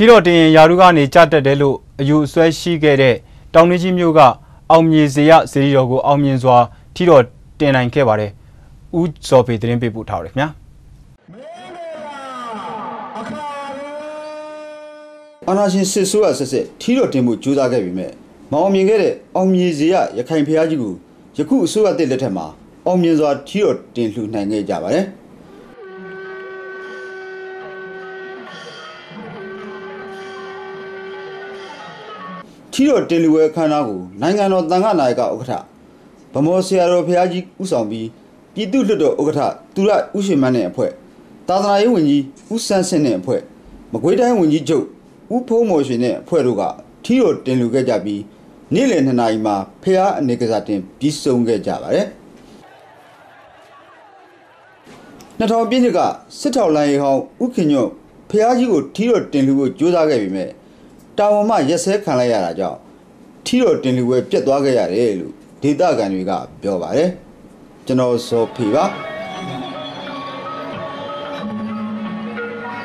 ထီတော်တင်ရင်ယာရုကနေကြတက်တယ်လို့အယူအဆွဲရှိခဲ့တဲ့တောင်နေကြီးမျိုးကအောင်မြေစေရစေရီတော်ကိုအောင်မြင်စွာထီတော်တင်နိုင်ခဲ့ပါတယ်။ဦးဇော်ဖေသတင်းပေးပို့ထားပါတယ်ခင်ဗျာအာနာရှင်စစ်ဆိုးရဆက်ဆက်ထီတော်တင်မှုကြိုးစားခဲ့ပြီမဲ့မအောင်မြင်ခဲ့တဲ့အောင်မြေစေရရခိုင်ဖျားကြီးကိုယခုအစိုးရတဲ့လက်ထက်မှာအောင်မြင်စွာထီတော်တင်လှူနိုင်ခဲ့ကြပါတယ်။ ထီတော်တင်လူဝဲခမ်းနားကိုနိုင်ငံတော်တန်ခါနာယကဥက္ကဋ္ဌဗမောဆရာတော်ဖျားကြီးဦးဆောင်ပြီးပြည်သူ့လွှတ်တော်ဥက္ကဋ္ဌသူရဥရှင်မန်းနဲ့အဖွဲ့သာသနာရေးဝန်ကြီးဦးစန်းစင်နဲ့အဖွဲ့မကွေးတိုင်းဝန်ကြီးချုပ်ဦးဖုံးမော်ရွှေနဲ့အဖွဲ့တို့ကထီတော်တင်လူခဲ့ကြပြီးနေ့လယ်2နာရီမှာဖျားအနေကစားတင်ပြီးဆုံးခဲ့ကြပါတယ်2000ပြည့်နှစ်ကစစ်ထောက်လိုင်းဟောင်းဥခင်ညွန့်ဖျားကြီးကိုထီတော်တင်လူဖို့ကြိုးစားခဲ့ပြီးမြဲ တာဝန်မှရက်စဲခံလိုက်ရတာကြောင့်ထီတော်တင်လူဝဲပြတ်သွားခဲ့ရတယ်လို့ဒေသခံတွေကပြောပါတယ်ကျွန်တော်ဇော်ဖေပါ